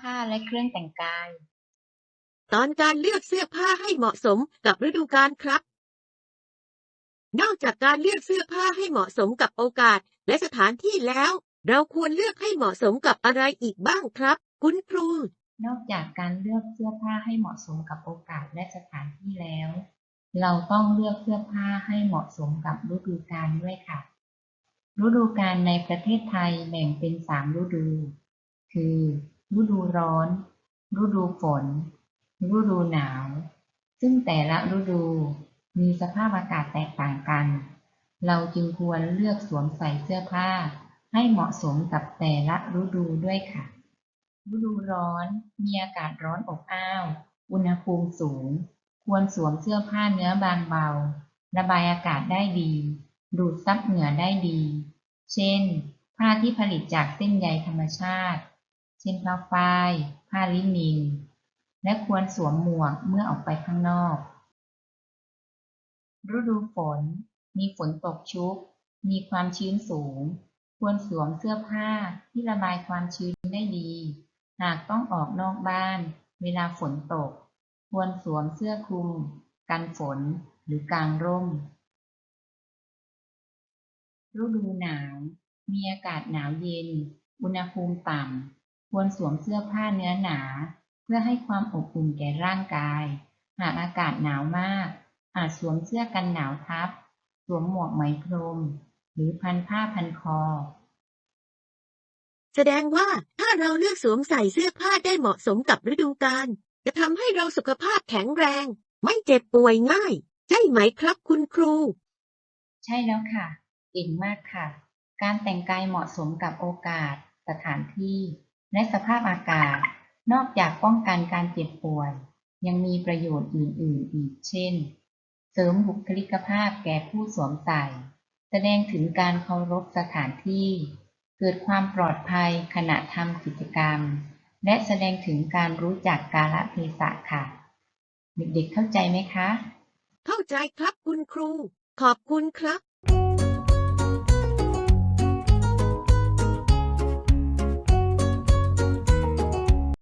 ผ้าและเครื่องแต่งกาย ตอนการเลือกเสื้อผ้าให้เหมาะสมกับฤดูกาลครับ นอกจากการเลือกเสื้อผ้าให้เหมาะสมกับโอกาสและสถานที่แล้ว เราควรเลือกให้เหมาะสมกับอะไรอีกบ้างครับ คุณครู นอกจากการเลือกเสื้อผ้าให้เหมาะสมกับโอกาสและสถานที่แล้ว เราต้องเลือกเสื้อผ้าให้เหมาะสมกับฤดูกาลด้วยค่ะ ฤดูกาลในประเทศไทยแบ่งเป็นสามฤดู คือ ฤดูร้อน ฤดูฝน ฤดูหนาว ซึ่งแต่ละฤดูมีสภาพอากาศแตกต่างกัน เราจึงควรเลือกสวมใส่เสื้อผ้า ให้เหมาะสมกับแต่ละฤดูด้วยค่ะ ฤดูร้อนมีอากาศร้อนอบอ้าว อุณหภูมิสูง ควรสวมเสื้อผ้าเนื้อบางเบา ระบายอากาศได้ดี ดูดซับเหงื่อได้ดี เช่น ผ้าที่ผลิตจากเส้นใยธรรมชาติ เช่นผ้าฝ้าย ผ้าลินิน และควรสวมหมวกเมื่อออกไปข้างนอก ฤดูฝน มีฝนตกชุก มีความชื้นสูง ควรสวมเสื้อผ้าที่ระบายความชื้นได้ดี หากต้องออกนอกบ้าน เวลาฝนตก ควรสวมเสื้อคลุม กันฝน หรือกางร่ม ฤดูหนาว มีอากาศหนาวเย็น อุณหภูมิต่ำ ควรสวมเสื้อผ้าเนื้อหนา เพื่อให้ความอบอุ่นแก่ร่างกาย หากอากาศหนาวมาก อาจสวมเสื้อกันหนาวทับ สวมหมวกไหมพรม หรือพันผ้าพันคอ แสดงว่าถ้าเราเลือกสวมใส่เสื้อผ้าได้เหมาะสมกับฤดูกาลจะทำให้เราสุขภาพแข็งแรง ไม่เจ็บป่วยง่าย ใช่ไหมครับคุณครู ใช่แล้วค่ะเก่งมากค่ะ การแต่งกายเหมาะสมกับโอกาส สถานที่ และสภาพอากาศ นอกจากป้องกันการเจ็บป่วย ยังมีประโยชน์อื่น ๆ อีกเช่น เสริมบุคลิกภาพแก่ผู้สวมใส่ แสดงถึงการเคารพสถานที่ เกิดความปลอดภัยขณะทำกิจกรรม และแสดงถึงการรู้จักกาลเทศะค่ะ เด็ก ๆ เข้าใจไหมคะ เข้าใจครับคุณครู ขอบคุณครับ